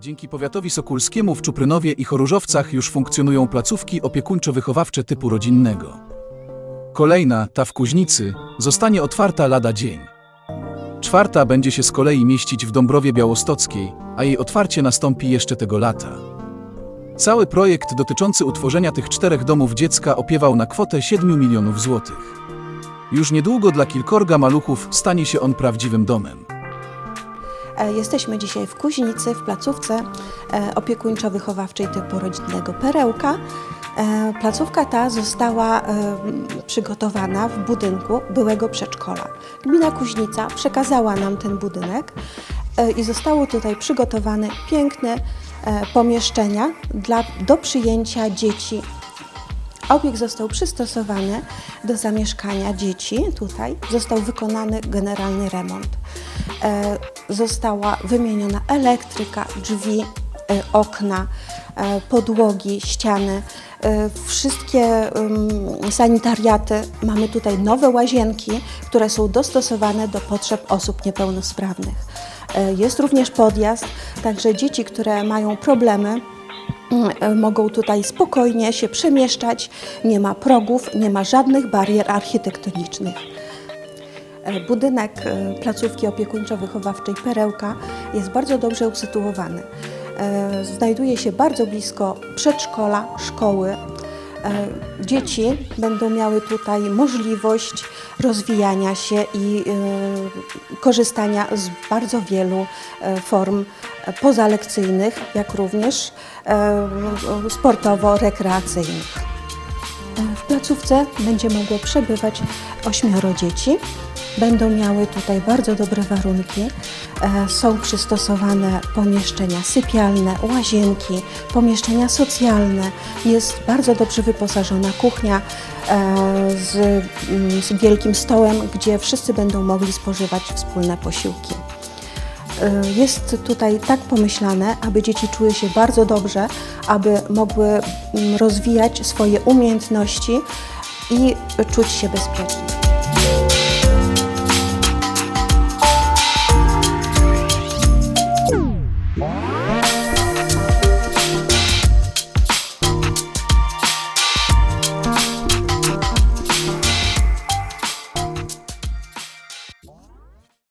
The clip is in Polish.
Dzięki powiatowi sokulskiemu w Czuprynowie i Choróżowcach już funkcjonują placówki opiekuńczo-wychowawcze typu rodzinnego. Kolejna, ta w Kuźnicy, zostanie otwarta lada dzień. Czwarta będzie się z kolei mieścić w Dąbrowie Białostockiej, a jej otwarcie nastąpi jeszcze tego lata. Cały projekt dotyczący utworzenia tych czterech domów dziecka opiewał na kwotę 7 milionów złotych. Już niedługo dla kilkorga maluchów stanie się on prawdziwym domem. E, Jesteśmy dzisiaj w Kuźnicy, w placówce e, opiekuńczo-wychowawczej typu rodzinnego Perełka. E, Placówka ta została przygotowana w budynku byłego przedszkola. Gmina Kuźnica przekazała nam ten budynek i zostało tutaj przygotowane piękne pomieszczenia dla, do przyjęcia dzieci Obiekt został przystosowany do zamieszkania dzieci tutaj. Został wykonany generalny remont. E, została wymieniona elektryka, drzwi, e, okna, e, podłogi, ściany. E, wszystkie ym, sanitariaty. Mamy tutaj nowe łazienki, które są dostosowane do potrzeb osób niepełnosprawnych. E, jest również podjazd, także dzieci, które mają problemy, mogą tutaj spokojnie się przemieszczać, nie ma progów, nie ma żadnych barier architektonicznych. E, Budynek e, placówki opiekuńczo-wychowawczej Perełka jest bardzo dobrze usytuowany. E, Znajduje się bardzo blisko przedszkola, szkoły. E, Dzieci będą miały tutaj możliwość rozwijania się i e, korzystania z bardzo wielu e, form e, pozalekcyjnych, jak również e, sportowo-rekreacyjnych. W placówce będzie mogło przebywać ośmioro dzieci. Będą miały tutaj bardzo dobre warunki. E, Są przystosowane pomieszczenia sypialne, łazienki, pomieszczenia socjalne. Jest bardzo dobrze wyposażona kuchnia e, z, mm, z wielkim stołem, gdzie wszyscy będą mogli spożywać wspólne posiłki. Y, Jest tutaj tak pomyślane, aby dzieci czuły się bardzo dobrze, aby mogły mm, rozwijać swoje umiejętności i czuć się bezpiecznie.